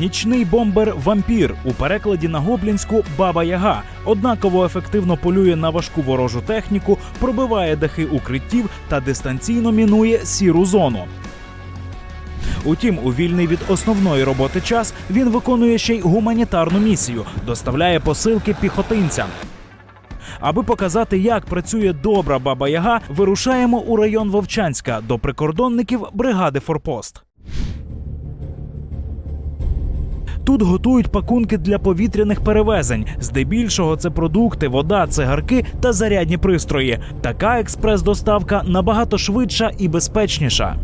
Нічний бомбер вампір у перекладі на гоблінську Баба Яга однаково ефективно полює на важку ворожу техніку, пробиває дахи укриттів та дистанційно мінує сіру зону. Утім, у вільний від основної роботи час він виконує ще й гуманітарну місію, доставляє посилки піхотинцям. Аби показати, як працює добра баба Яга, вирушаємо у район Вовчанська до прикордонників бригади Форпост. Тут готують пакунки для повітряних перевезень. Здебільшого це продукти, вода, цигарки та зарядні пристрої. Така експрес-доставка набагато швидша і безпечніша.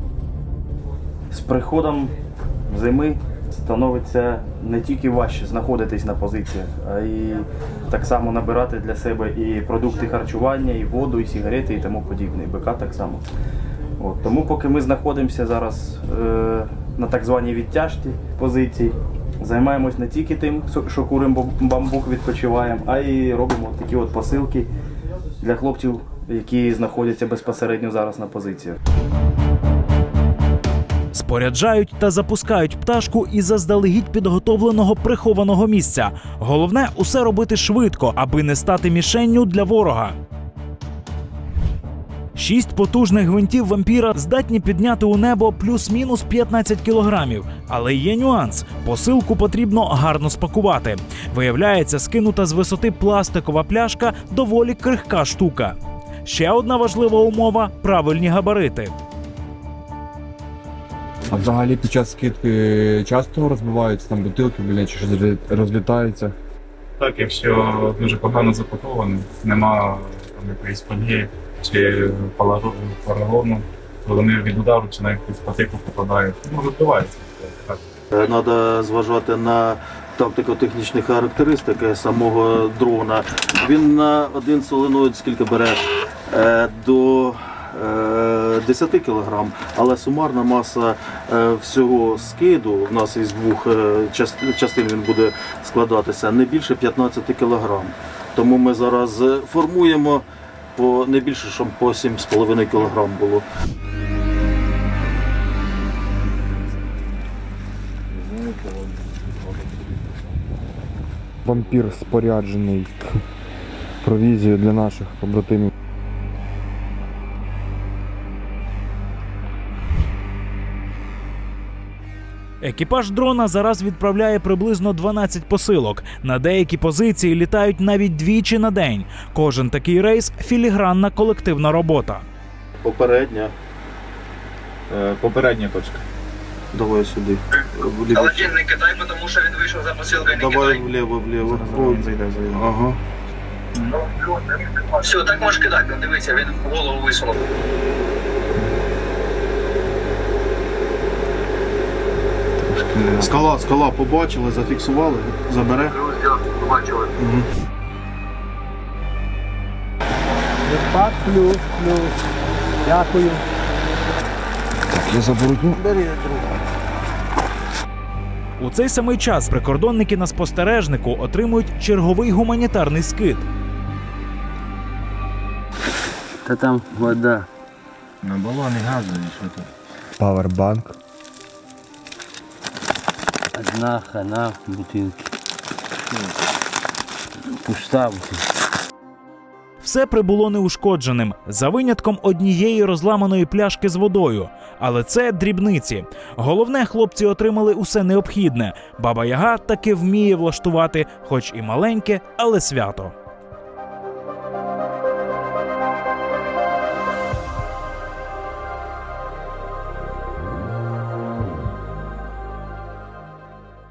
З приходом зими становиться не тільки важче знаходитись на позиціях, а й так само набирати для себе і продукти харчування, і воду, і сигарети, і тому подібне. І БК так само. От, тому поки ми знаходимося зараз е, на так званій відтяжці позицій, займаємось не тільки тим, що- куримо бамбук, відпочиваємо, а й робимо такі от посилки для хлопців, які знаходяться безпосередньо зараз на позиціях. Споряджають та запускають пташку із заздалегідь підготовленого прихованого місця. Головне усе робити швидко, аби не стати мішенню для ворога. Шість потужних гвинтів вампіра здатні підняти у небо плюс-мінус 15 кілограмів. Але є нюанс: посилку потрібно гарно спакувати. Виявляється, скинута з висоти пластикова пляшка доволі крихка штука. Ще одна важлива умова правильні габарити. А взагалі під час скидки часто розбиваються там бутилки, блін, чи щось розлі- розлітається. Так, якщо дуже погано запаковано, нема там якоїсь фольги чи поролону, то вони від удару чи навіть під патику попадають. Ну, розбивається. Треба зважати на тактико-технічні характеристики самого дрона. Він на один соленоїд скільки бере Е, до е, 10 кг, але сумарна маса е, всього скиду в нас із двох е, частин він буде складатися не більше 15 кг. Тому ми зараз е, формуємо по не більше, щоб по 7,5 кг було. Вампір споряджений провізією для наших побратимів. Екіпаж дрона зараз відправляє приблизно 12 посилок. На деякі позиції літають навіть двічі на день. Кожен такий рейс філігранна колективна робота. Попередня. Е, Попередня точка. Давай сюди. Вліво. Холодильник не кидай, тому що він вийшов за посилкою, Давай вліво, вліво. Зараз він зайде, зайде. Ага. Все, так можеш кидати, ну, дивися, він голову висунув. Скала, скала побачили, зафіксували, забере. Побачили. Відпад плюс, плюс. Дякую. Так, я заборотню. У цей самий час прикордонники на спостережнику отримують черговий гуманітарний скид. Та там вода. На балони газові, що тут? Павербанк. Одна хана бутилки. Пуста бутилка. Все прибуло неушкодженим, за винятком однієї розламаної пляшки з водою. Але це дрібниці. Головне, хлопці отримали усе необхідне. Баба Яга таки вміє влаштувати, хоч і маленьке, але свято.